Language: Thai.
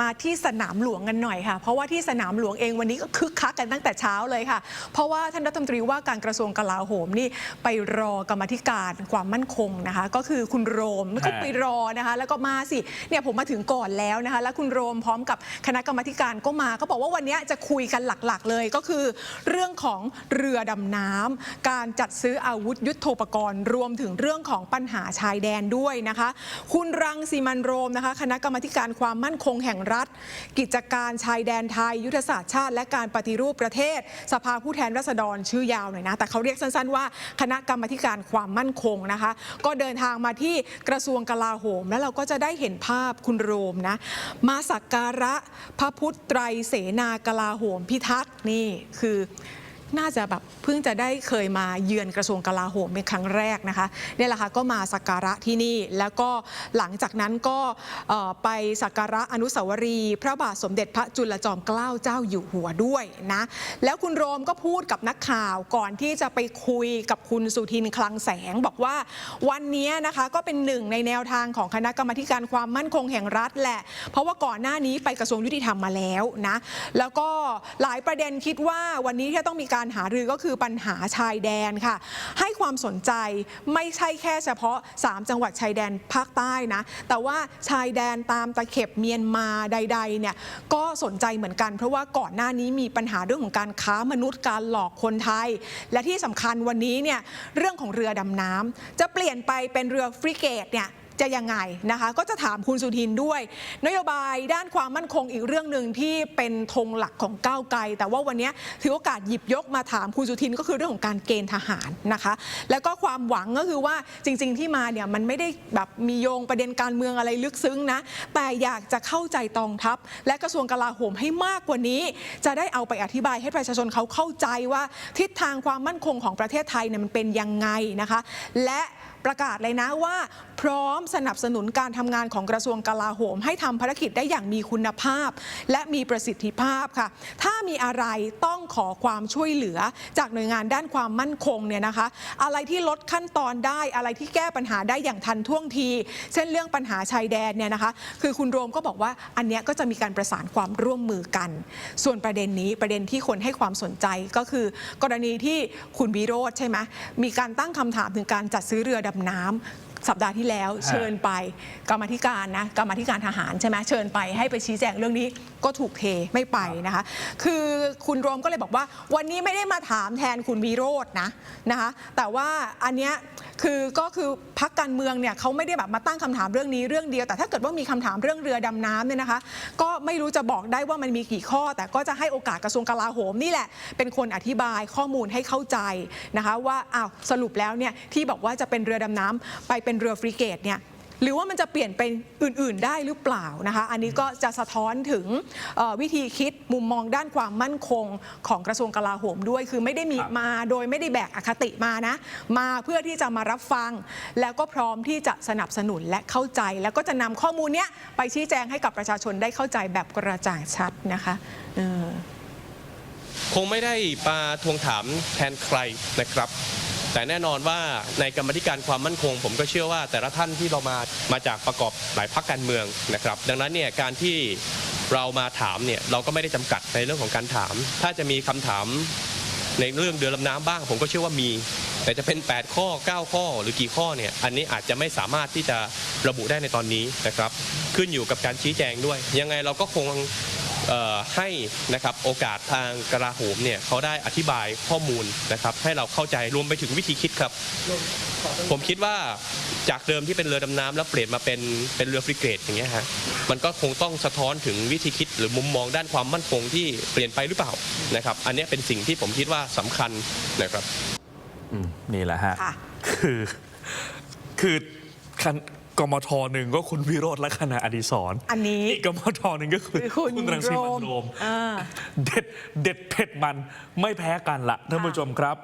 มาที่สนามหลวงกันหน่อยค่ะ เพราะว่าที่สนามหลวงเองวันนี้ก็คึกคักกันตั้งแต่เช้าเลยค่ะ เพราะว่าท่านรัฐมนตรีว่าการกระทรวงกลาโหมนี่ไปรอกรรมธิการความมั่นคงนะคะ ก็คือคุณโรมก็ไปรอนะคะ แล้วก็มาสิเนี่ยผมมาถึงก่อนแล้วนะคะ แล้วคุณโรมพร้อมกับคณะกรรมการก็มาก็บอกว่าวันนี้จะคุยกันหลักๆ เลยก็คือ เรื่องของเรือดำน้ำการจัดซื้ออาวุธยุโทโธปกรณ์ รวมถึงเรื่องของปัญหาชายแดนด้วยนะคะ คุณรังสีมันโรมนะคะ คณะกรรมการความมั่นคงแห่งรัฐ กิจการชายแดนไทย ยุทธศาสตร์ชาติและการปฏิรูปประเทศ สภาผู้แทนราษฎรชื่อยาวหน่อยนะ แต่เขาเรียกสั้นๆว่าคณะกรรมการความมั่นคงนะคะ ก็เดินทางมาที่กระทรวงกลาโหม แล้วเราก็จะได้เห็นภาพคุณโรมนะมาสักการะพระพุทธไตรเสนากลาโหมพิทักษ์นี่คือ น่าจะแบบเพิ่งจะได้เคยมาเยือนกระทรวงกลาโหมเป็นครั้งแรกนะคะเนี่ยแหละค่ะก็มาสักการะที่นี่ แล้วก็หลังจากนั้นก็ไปสักการะอนุสาวรีย์พระบาทสมเด็จพระจุลจอมเกล้าเจ้าอยู่หัวด้วยนะแล้วคุณโรมก็พูดกับนักข่าวก่อนที่จะไปคุยกับคุณสุทินคลังแสงบอกว่าวันนี้นะคะก็เป็นหนึ่งในแนวทางของคณะกรรมการความมั่นคงแห่งรัฐแหละ เพราะว่าก่อนหน้านี้ไปกระทรวงยุติธรรมมาแล้วนะแล้วก็หลายประเด็นคิดว่าวันนี้ที่ต้องมีการหารือก็คือปัญหาชายแดนค่ะ ให้ความสนใจไม่ใช่แค่เฉพาะ 3 จังหวัดชายแดนภาคใต้นะ แต่ว่าชายแดนตามตะเข็บเมียนมาใดๆเนี่ยก็สนใจเหมือนกัน เพราะว่าก่อนหน้านี้มีปัญหาเรื่องของการค้ามนุษย์การหลอกคนไทย และที่สำคัญวันนี้เนี่ยเรื่องของเรือดำน้ำจะเปลี่ยนไปเป็นเรือฟริเกตเนี่ย จะยังไงนะคะ ก็จะถามคุณสุทินด้วย นโยบายด้านความมั่นคงอีกเรื่องหนึ่งที่เป็นธงหลักของก้าวไกล แต่ว่าวันนี้ถือโอกาสหยิบยกมาถามคุณสุทินก็คือเรื่องของการเกณฑ์ทหารนะคะ แล้วก็ความหวังก็คือว่าจริง ๆ ที่มาเนี่ยมันไม่ได้แบบมีโยงประเด็นการเมืองอะไรลึกซึ้งนะ แต่อยากจะเข้าใจกองทัพ และกระทรวงกลาโหมให้มากกว่านี้ จะได้เอาไปอธิบายให้ประชาชนเขาเข้าใจว่าทิศทางความมั่นคงของประเทศไทยเนี่ยมันเป็นยังไงนะคะ และ ประกาศเลยนะว่า พร้อมสนับสนุนการทำงานของกระทรวงกลาโหม ให้ทำภารกิจได้อย่างมีคุณภาพ และมีประสิทธิภาพค่ะ ถ้ามีอะไรต้องขอความช่วยเหลือ จากหน่วยงานด้านความมั่นคงเนี่ยนะคะ อะไรที่ลดขั้นตอนได้อะไรที่แก้ปัญหาได้อย่างทันท่วงที เช่นเรื่องปัญหาชายแดนเนี่ยนะคะ คือคุณโรมก็บอกว่าอันเนี้ยก็จะมีการประสานความร่วมมือกัน ส่วนประเด็นนี้ประเด็นที่คนให้ความสนใจก็คือกรณีที่คุณวิโรธใช่ไหมมีการตั้งคำถามถึงการจัดซื้อเรือดำน้ำ สัปดาห์ที่แล้ว เชิญไปกรรมาธิการนะกรรมาธิการทหารใช่ไหมเชิญไปให้ไปชี้แจงเรื่องนี้ก็ถูกเทไม่ไปนะคะ คือคุณโรมก็เลยบอกว่า วันนี้ไม่ได้มาถามแทนคุณวิโรจน์นะนะคะ แต่ว่าอันเนี้ยคือก็คือพักการเมืองเนี่ยเขาไม่ได้แบบมาตั้งคำถามเรื่องนี้เรื่องเดียวแต่ถ้าเกิดว่ามีคำถามเรื่องเรือดำน้ำเนี่ยนะคะ ก็ไม่รู้จะบอกได้ว่ามันมีกี่ข้อ แต่ก็จะให้โอกาสกระทรวงกลาโหมนี่แหละ เป็นคนอธิบายข้อมูลให้เข้าใจนะคะ ว่าอ้าวสรุปแล้วเนี่ยที่บอกว่าจะเป็นเรือดำน้ำไปเป็นเรือฟริเกตเนี่ยหรือว่ามันจะเปลี่ยนเป็นอื่น ๆ ได้หรือเปล่านะคะ อันนี้ก็จะสะท้อนถึงเอ่อวิธีคิดมุมมองด้านความมั่นคงของกระทรวงกลาโหมด้วย คือไม่ได้มีครับมาโดยไม่ได้แบกอคติมานะ มาเพื่อที่จะมารับฟัง แล้วก็พร้อมที่จะสนับสนุนและเข้าใจ แล้วก็จะนำข้อมูลเนี้ยไปชี้แจงให้กับประชาชนได้เข้าใจแบบกระจ่างชัดนะคะเออคงไม่ได้มาทวงถามแทนใครนะครับ แต่แน่นอนว่าในกรรมธิการความมั่นคง ผมก็เชื่อว่าแต่ละท่านที่เรามามาจากประกอบหลายพักการเมืองนะครับ ดังนั้นเนี่ยการที่เรามาถามเนี่ยเราก็ไม่ได้จำกัดในเรื่องของการถาม ถ้าจะมีคำถามในเรื่องเรือลำน้ำบ้าง ผมก็เชื่อว่ามี แต่จะเป็น 8 ข้อ 9 ข้อหรือกี่ข้อเนี่ยอันนี้อาจจะไม่สามารถที่จะระบุได้ในตอนนี้นะครับ ขึ้นอยู่กับการชี้แจงด้วย ยังไงเราก็คง ให้นะครับโอกาสทางกลาโหมเนี่ยเขาได้อธิบายข้อมูลนะครับให้เราเข้าใจรวมไปถึงวิธีคิดครับ ผมคิดว่าจากเดิมที่เป็นเรือดำน้ำแล้วเปลี่ยนมาเป็นเป็นเรือฟริเกตอย่างเงี้ยฮะมันก็คงต้องสะท้อนถึงวิธีคิดหรือมุมมองด้านความมั่นคงที่เปลี่ยนไปหรือเปล่านะครับ อันเนี้ยเป็นสิ่งที่ผมคิดว่าสำคัญนะครับ อืมนี่แหละฮะ ค่ะ คือ คือคัน กมทหนึ่งก็คุณวิโรธและคณะอดิศรอันนี้อีกกมทหนึ่งก็คือคือคุณรังสิมันโรมโรมอ่า เด็ดเด็ดเผ็ดมันไม่แพ้กันละท่านผู้ชมครับ